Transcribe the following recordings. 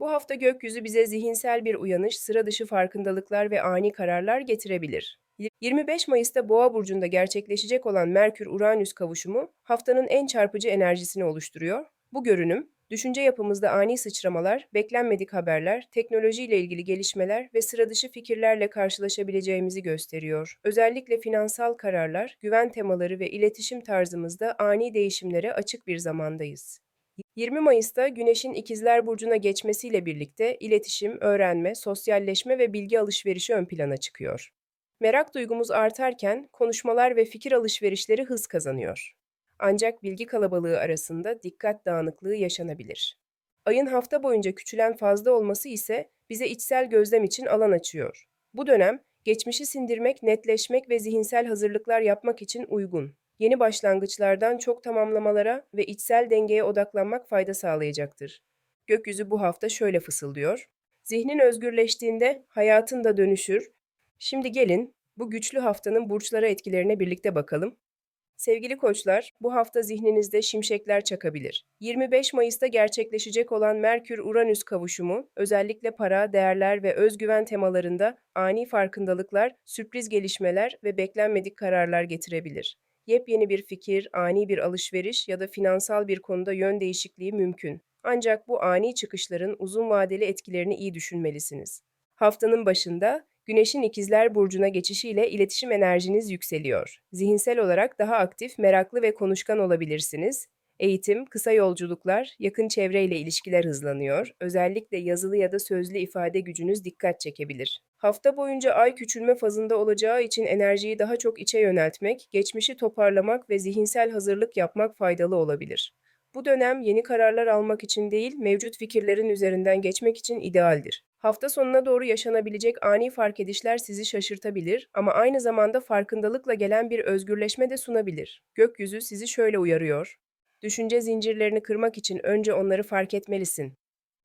Bu hafta gökyüzü bize zihinsel bir uyanış, sıra dışı farkındalıklar ve ani kararlar getirebilir. 25 Mayıs'ta Boğa burcunda gerçekleşecek olan Merkür-Uranüs kavuşumu haftanın en çarpıcı enerjisini oluşturuyor. Bu görünüm, düşünce yapımızda ani sıçramalar, beklenmedik haberler, teknolojiyle ilgili gelişmeler ve sıra dışı fikirlerle karşılaşabileceğimizi gösteriyor. Özellikle finansal kararlar, güven temaları ve iletişim tarzımızda ani değişimlere açık bir zamandayız. 20 Mayıs'ta Güneş'in İkizler Burcu'na geçmesiyle birlikte iletişim, öğrenme, sosyalleşme ve bilgi alışverişi ön plana çıkıyor. Merak duygumuz artarken konuşmalar ve fikir alışverişleri hız kazanıyor. Ancak bilgi kalabalığı arasında dikkat dağınıklığı yaşanabilir. Ayın hafta boyunca küçülen fazla olması ise bize içsel gözlem için alan açıyor. Bu dönem geçmişi sindirmek, netleşmek ve zihinsel hazırlıklar yapmak için uygun. Yeni başlangıçlardan çok tamamlamalara ve içsel dengeye odaklanmak fayda sağlayacaktır. Gökyüzü bu hafta şöyle fısıldıyor. Zihnin özgürleştiğinde hayatın da dönüşür. Şimdi gelin bu güçlü haftanın burçlara etkilerine birlikte bakalım. Sevgili koçlar, bu hafta zihninizde şimşekler çakabilir. 25 Mayıs'ta gerçekleşecek olan Merkür-Uranüs kavuşumu, özellikle para, değerler ve özgüven temalarında ani farkındalıklar, sürpriz gelişmeler ve beklenmedik kararlar getirebilir. Yepyeni bir fikir, ani bir alışveriş ya da finansal bir konuda yön değişikliği mümkün. Ancak bu ani çıkışların uzun vadeli etkilerini iyi düşünmelisiniz. Haftanın başında Güneşin ikizler burcuna geçişiyle iletişim enerjiniz yükseliyor. Zihinsel olarak daha aktif, meraklı ve konuşkan olabilirsiniz. Eğitim, kısa yolculuklar, yakın çevreyle ilişkiler hızlanıyor. Özellikle yazılı ya da sözlü ifade gücünüz dikkat çekebilir. Hafta boyunca ay küçülme fazında olacağı için enerjiyi daha çok içe yöneltmek, geçmişi toparlamak ve zihinsel hazırlık yapmak faydalı olabilir. Bu dönem yeni kararlar almak için değil, mevcut fikirlerin üzerinden geçmek için idealdir. Hafta sonuna doğru yaşanabilecek ani fark edişler sizi şaşırtabilir ama aynı zamanda farkındalıkla gelen bir özgürleşme de sunabilir. Gökyüzü sizi şöyle uyarıyor. Düşünce zincirlerini kırmak için önce onları fark etmelisin.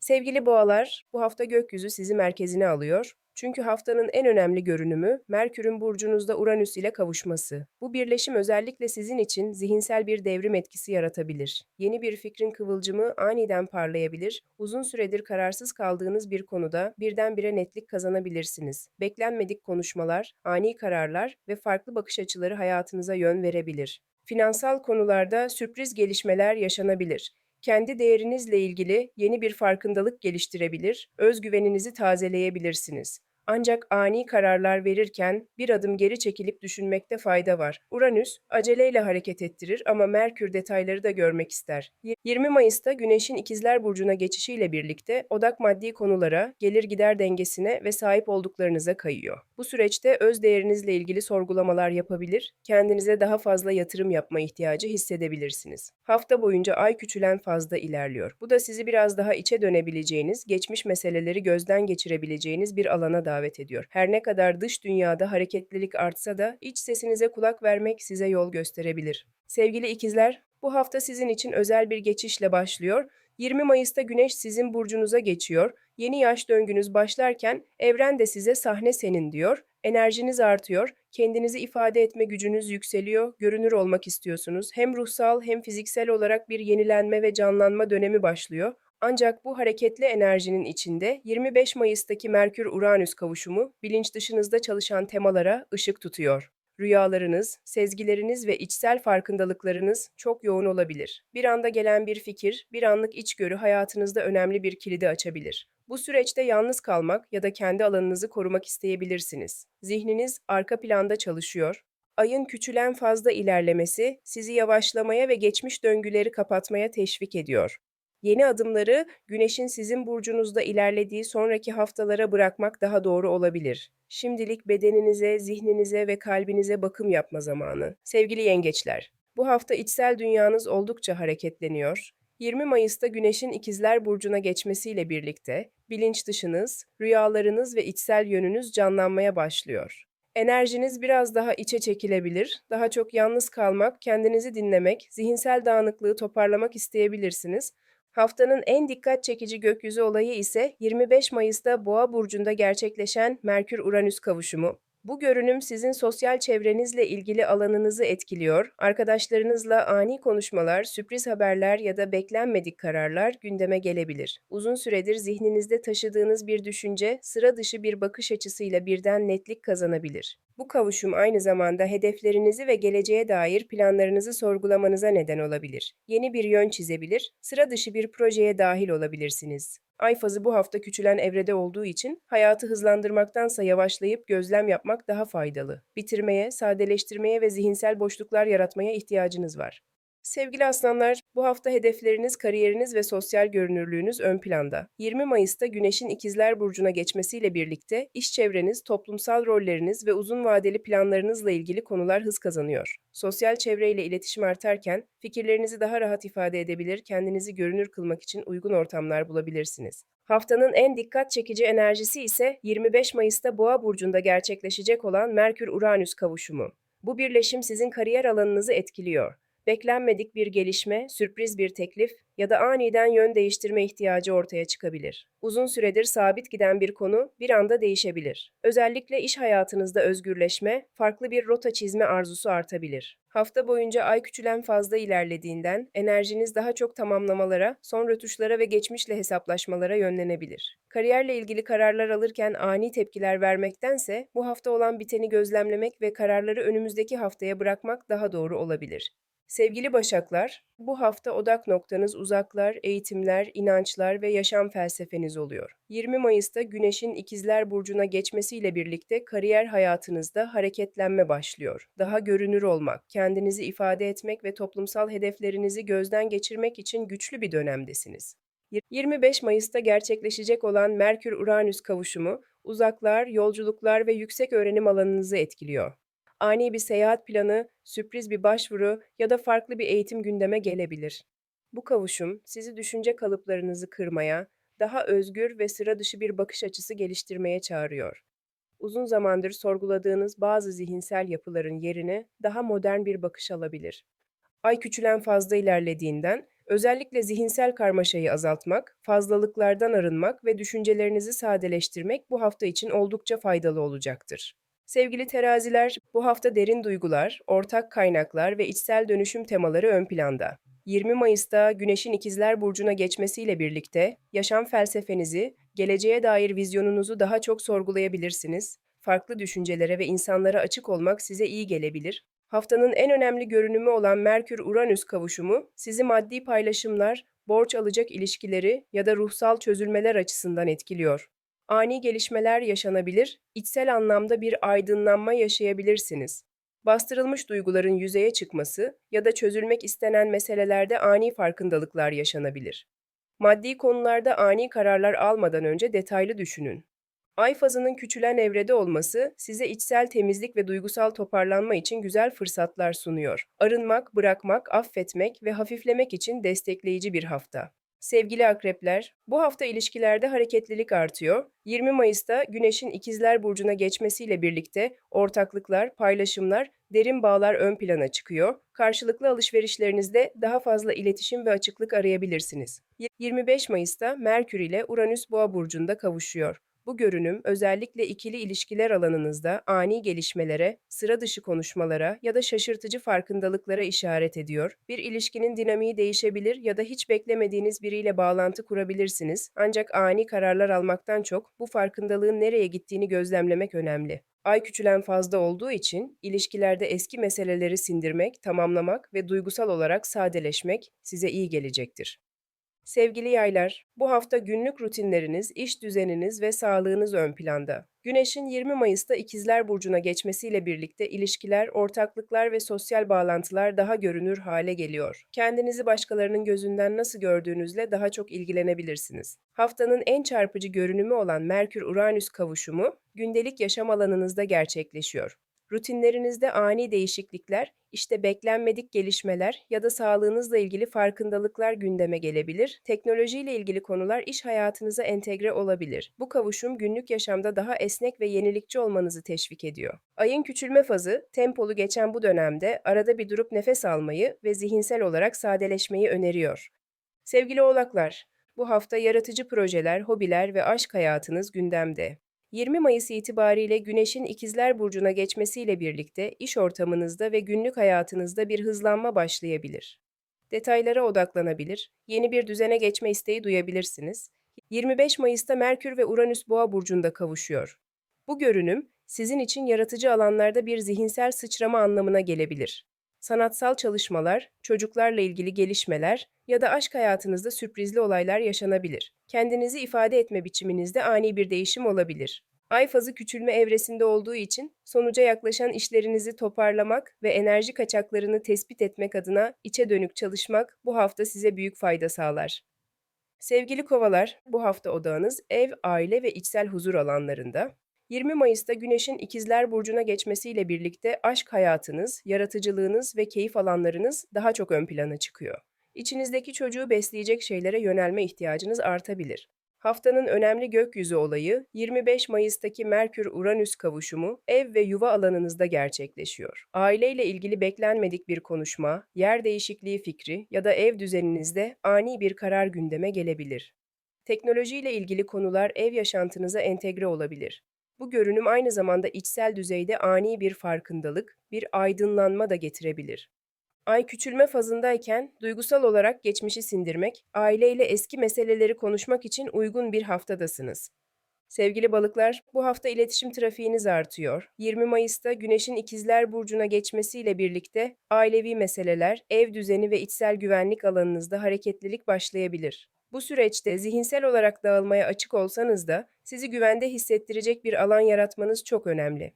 Sevgili boğalar, bu hafta gökyüzü sizi merkezine alıyor. Çünkü haftanın en önemli görünümü Merkür'ün burcunuzda Uranüs ile kavuşması. Bu birleşim özellikle sizin için zihinsel bir devrim etkisi yaratabilir. Yeni bir fikrin kıvılcımı aniden parlayabilir, uzun süredir kararsız kaldığınız bir konuda birdenbire netlik kazanabilirsiniz. Beklenmedik konuşmalar, ani kararlar ve farklı bakış açıları hayatınıza yön verebilir. Finansal konularda sürpriz gelişmeler yaşanabilir kendi değerinizle ilgili yeni bir farkındalık geliştirebilir, özgüveninizi tazeleyebilirsiniz. Ancak ani kararlar verirken bir adım geri çekilip düşünmekte fayda var. Uranüs aceleyle hareket ettirir ama Merkür detayları da görmek ister. 20 Mayıs'ta Güneş'in İkizler Burcu'na geçişiyle birlikte odak maddi konulara, gelir gider dengesine ve sahip olduklarınıza kayıyor. Bu süreçte öz değerinizle ilgili sorgulamalar yapabilir, kendinize daha fazla yatırım yapma ihtiyacı hissedebilirsiniz. Hafta boyunca ay küçülen fazla ilerliyor. Bu da sizi biraz daha içe dönebileceğiniz, geçmiş meseleleri gözden geçirebileceğiniz bir alana davet ediyor. Her ne kadar dış dünyada hareketlilik artsa da iç sesinize kulak vermek size yol gösterebilir. Sevgili ikizler, bu hafta sizin için özel bir geçişle başlıyor. 20 Mayıs'ta Güneş sizin burcunuza geçiyor. Yeni yaş döngünüz başlarken evren de size sahne senin diyor. Enerjiniz artıyor, kendinizi ifade etme gücünüz yükseliyor, görünür olmak istiyorsunuz. Hem ruhsal hem fiziksel olarak bir yenilenme ve canlanma dönemi başlıyor. Ancak bu hareketli enerjinin içinde 25 Mayıs'taki Merkür-Uranüs kavuşumu bilinç dışınızda çalışan temalara ışık tutuyor. Rüyalarınız, sezgileriniz ve içsel farkındalıklarınız çok yoğun olabilir. Bir anda gelen bir fikir, bir anlık içgörü hayatınızda önemli bir kilidi açabilir. Bu süreçte yalnız kalmak ya da kendi alanınızı korumak isteyebilirsiniz. Zihniniz arka planda çalışıyor. Ayın küçülen fazla ilerlemesi sizi yavaşlamaya ve geçmiş döngüleri kapatmaya teşvik ediyor. Yeni adımları Güneş'in sizin burcunuzda ilerlediği sonraki haftalara bırakmak daha doğru olabilir. Şimdilik bedeninize, zihninize ve kalbinize bakım yapma zamanı. Sevgili yengeçler, bu hafta içsel dünyanız oldukça hareketleniyor. 20 Mayıs'ta Güneş'in İkizler Burcu'na geçmesiyle birlikte bilinç dışınız, rüyalarınız ve içsel yönünüz canlanmaya başlıyor. Enerjiniz biraz daha içe çekilebilir, daha çok yalnız kalmak, kendinizi dinlemek, zihinsel dağınıklığı toparlamak isteyebilirsiniz Haftanın en dikkat çekici gökyüzü olayı ise 25 Mayıs'ta Boğa burcunda gerçekleşen Merkür-Uranüs kavuşumu. Bu görünüm sizin sosyal çevrenizle ilgili alanınızı etkiliyor, arkadaşlarınızla ani konuşmalar, sürpriz haberler ya da beklenmedik kararlar gündeme gelebilir. Uzun süredir zihninizde taşıdığınız bir düşünce, sıra dışı bir bakış açısıyla birden netlik kazanabilir. Bu kavuşum aynı zamanda hedeflerinizi ve geleceğe dair planlarınızı sorgulamanıza neden olabilir. Yeni bir yön çizebilir, sıra dışı bir projeye dahil olabilirsiniz. Ay fazı bu hafta küçülen evrede olduğu için hayatı hızlandırmaktansa yavaşlayıp gözlem yapmak daha faydalı. Bitirmeye, sadeleştirmeye ve zihinsel boşluklar yaratmaya ihtiyacınız var. Sevgili aslanlar, bu hafta hedefleriniz, kariyeriniz ve sosyal görünürlüğünüz ön planda. 20 Mayıs'ta Güneş'in İkizler Burcu'na geçmesiyle birlikte iş çevreniz, toplumsal rolleriniz ve uzun vadeli planlarınızla ilgili konular hız kazanıyor. Sosyal çevreyle iletişim artarken fikirlerinizi daha rahat ifade edebilir, kendinizi görünür kılmak için uygun ortamlar bulabilirsiniz. Haftanın en dikkat çekici enerjisi ise 25 Mayıs'ta Boğa burcunda gerçekleşecek olan Merkür-Uranüs kavuşumu. Bu birleşim sizin kariyer alanınızı etkiliyor beklenmedik bir gelişme, sürpriz bir teklif ya da aniden yön değiştirme ihtiyacı ortaya çıkabilir. Uzun süredir sabit giden bir konu bir anda değişebilir. Özellikle iş hayatınızda özgürleşme, farklı bir rota çizme arzusu artabilir. Hafta boyunca ay küçülen fazla ilerlediğinden enerjiniz daha çok tamamlamalara, son rötuşlara ve geçmişle hesaplaşmalara yönlenebilir. Kariyerle ilgili kararlar alırken ani tepkiler vermektense bu hafta olan biteni gözlemlemek ve kararları önümüzdeki haftaya bırakmak daha doğru olabilir. Sevgili Başaklar, bu hafta odak noktanız uzaklar, eğitimler, inançlar ve yaşam felsefeniz oluyor. 20 Mayıs'ta Güneş'in İkizler Burcu'na geçmesiyle birlikte kariyer hayatınızda hareketlenme başlıyor. Daha görünür olmak, kendinizi ifade etmek ve toplumsal hedeflerinizi gözden geçirmek için güçlü bir dönemdesiniz. 25 Mayıs'ta gerçekleşecek olan Merkür-Uranüs kavuşumu, uzaklar, yolculuklar ve yüksek öğrenim alanınızı etkiliyor ani bir seyahat planı, sürpriz bir başvuru ya da farklı bir eğitim gündeme gelebilir. Bu kavuşum sizi düşünce kalıplarınızı kırmaya, daha özgür ve sıra dışı bir bakış açısı geliştirmeye çağırıyor. Uzun zamandır sorguladığınız bazı zihinsel yapıların yerine daha modern bir bakış alabilir. Ay küçülen fazla ilerlediğinden özellikle zihinsel karmaşayı azaltmak, fazlalıklardan arınmak ve düşüncelerinizi sadeleştirmek bu hafta için oldukça faydalı olacaktır. Sevgili teraziler, bu hafta derin duygular, ortak kaynaklar ve içsel dönüşüm temaları ön planda. 20 Mayıs'ta Güneş'in İkizler Burcu'na geçmesiyle birlikte yaşam felsefenizi, geleceğe dair vizyonunuzu daha çok sorgulayabilirsiniz. Farklı düşüncelere ve insanlara açık olmak size iyi gelebilir. Haftanın en önemli görünümü olan Merkür-Uranüs kavuşumu sizi maddi paylaşımlar, borç alacak ilişkileri ya da ruhsal çözülmeler açısından etkiliyor ani gelişmeler yaşanabilir, içsel anlamda bir aydınlanma yaşayabilirsiniz. Bastırılmış duyguların yüzeye çıkması ya da çözülmek istenen meselelerde ani farkındalıklar yaşanabilir. Maddi konularda ani kararlar almadan önce detaylı düşünün. Ay fazının küçülen evrede olması size içsel temizlik ve duygusal toparlanma için güzel fırsatlar sunuyor. Arınmak, bırakmak, affetmek ve hafiflemek için destekleyici bir hafta. Sevgili akrepler, bu hafta ilişkilerde hareketlilik artıyor. 20 Mayıs'ta Güneş'in İkizler Burcu'na geçmesiyle birlikte ortaklıklar, paylaşımlar, derin bağlar ön plana çıkıyor. Karşılıklı alışverişlerinizde daha fazla iletişim ve açıklık arayabilirsiniz. 25 Mayıs'ta Merkür ile Uranüs Boğa burcunda kavuşuyor. Bu görünüm özellikle ikili ilişkiler alanınızda ani gelişmelere, sıra dışı konuşmalara ya da şaşırtıcı farkındalıklara işaret ediyor. Bir ilişkinin dinamiği değişebilir ya da hiç beklemediğiniz biriyle bağlantı kurabilirsiniz. Ancak ani kararlar almaktan çok bu farkındalığın nereye gittiğini gözlemlemek önemli. Ay küçülen fazla olduğu için ilişkilerde eski meseleleri sindirmek, tamamlamak ve duygusal olarak sadeleşmek size iyi gelecektir. Sevgili yaylar, bu hafta günlük rutinleriniz, iş düzeniniz ve sağlığınız ön planda. Güneşin 20 Mayıs'ta İkizler Burcu'na geçmesiyle birlikte ilişkiler, ortaklıklar ve sosyal bağlantılar daha görünür hale geliyor. Kendinizi başkalarının gözünden nasıl gördüğünüzle daha çok ilgilenebilirsiniz. Haftanın en çarpıcı görünümü olan Merkür-Uranüs kavuşumu gündelik yaşam alanınızda gerçekleşiyor. Rutinlerinizde ani değişiklikler, işte beklenmedik gelişmeler ya da sağlığınızla ilgili farkındalıklar gündeme gelebilir. Teknolojiyle ilgili konular iş hayatınıza entegre olabilir. Bu kavuşum günlük yaşamda daha esnek ve yenilikçi olmanızı teşvik ediyor. Ayın küçülme fazı, tempolu geçen bu dönemde arada bir durup nefes almayı ve zihinsel olarak sadeleşmeyi öneriyor. Sevgili oğlaklar, bu hafta yaratıcı projeler, hobiler ve aşk hayatınız gündemde. 20 Mayıs itibariyle Güneş'in İkizler Burcu'na geçmesiyle birlikte iş ortamınızda ve günlük hayatınızda bir hızlanma başlayabilir. Detaylara odaklanabilir, yeni bir düzene geçme isteği duyabilirsiniz. 25 Mayıs'ta Merkür ve Uranüs Boğa burcunda kavuşuyor. Bu görünüm sizin için yaratıcı alanlarda bir zihinsel sıçrama anlamına gelebilir. Sanatsal çalışmalar, çocuklarla ilgili gelişmeler ya da aşk hayatınızda sürprizli olaylar yaşanabilir. Kendinizi ifade etme biçiminizde ani bir değişim olabilir. Ay fazı küçülme evresinde olduğu için sonuca yaklaşan işlerinizi toparlamak ve enerji kaçaklarını tespit etmek adına içe dönük çalışmak bu hafta size büyük fayda sağlar. Sevgili kovalar, bu hafta odağınız ev, aile ve içsel huzur alanlarında. 20 Mayıs'ta Güneş'in İkizler Burcu'na geçmesiyle birlikte aşk hayatınız, yaratıcılığınız ve keyif alanlarınız daha çok ön plana çıkıyor. İçinizdeki çocuğu besleyecek şeylere yönelme ihtiyacınız artabilir. Haftanın önemli gökyüzü olayı 25 Mayıs'taki Merkür-Uranüs kavuşumu ev ve yuva alanınızda gerçekleşiyor. Aileyle ilgili beklenmedik bir konuşma, yer değişikliği fikri ya da ev düzeninizde ani bir karar gündeme gelebilir. Teknolojiyle ilgili konular ev yaşantınıza entegre olabilir. Bu görünüm aynı zamanda içsel düzeyde ani bir farkındalık, bir aydınlanma da getirebilir. Ay küçülme fazındayken duygusal olarak geçmişi sindirmek, aileyle eski meseleleri konuşmak için uygun bir haftadasınız. Sevgili balıklar, bu hafta iletişim trafiğiniz artıyor. 20 Mayıs'ta Güneş'in İkizler Burcu'na geçmesiyle birlikte ailevi meseleler, ev düzeni ve içsel güvenlik alanınızda hareketlilik başlayabilir. Bu süreçte zihinsel olarak dağılmaya açık olsanız da sizi güvende hissettirecek bir alan yaratmanız çok önemli.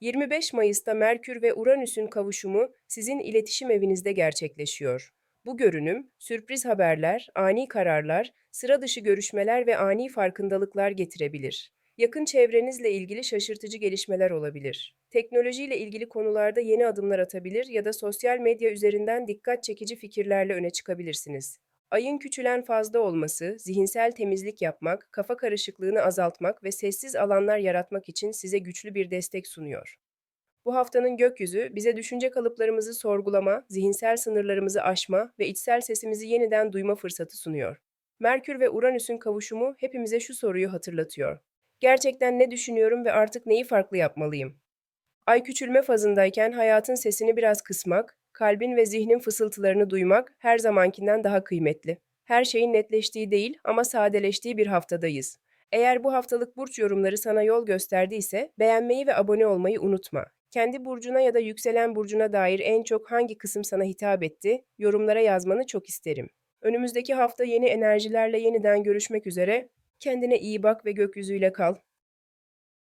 25 Mayıs'ta Merkür ve Uranüs'ün kavuşumu sizin iletişim evinizde gerçekleşiyor. Bu görünüm, sürpriz haberler, ani kararlar, sıra dışı görüşmeler ve ani farkındalıklar getirebilir. Yakın çevrenizle ilgili şaşırtıcı gelişmeler olabilir. Teknolojiyle ilgili konularda yeni adımlar atabilir ya da sosyal medya üzerinden dikkat çekici fikirlerle öne çıkabilirsiniz. Ayın küçülen fazla olması, zihinsel temizlik yapmak, kafa karışıklığını azaltmak ve sessiz alanlar yaratmak için size güçlü bir destek sunuyor. Bu haftanın gökyüzü bize düşünce kalıplarımızı sorgulama, zihinsel sınırlarımızı aşma ve içsel sesimizi yeniden duyma fırsatı sunuyor. Merkür ve Uranüs'ün kavuşumu hepimize şu soruyu hatırlatıyor. Gerçekten ne düşünüyorum ve artık neyi farklı yapmalıyım? Ay küçülme fazındayken hayatın sesini biraz kısmak, kalbin ve zihnin fısıltılarını duymak her zamankinden daha kıymetli. Her şeyin netleştiği değil ama sadeleştiği bir haftadayız. Eğer bu haftalık burç yorumları sana yol gösterdiyse beğenmeyi ve abone olmayı unutma. Kendi burcuna ya da yükselen burcuna dair en çok hangi kısım sana hitap etti? Yorumlara yazmanı çok isterim. Önümüzdeki hafta yeni enerjilerle yeniden görüşmek üzere. Kendine iyi bak ve gökyüzüyle kal.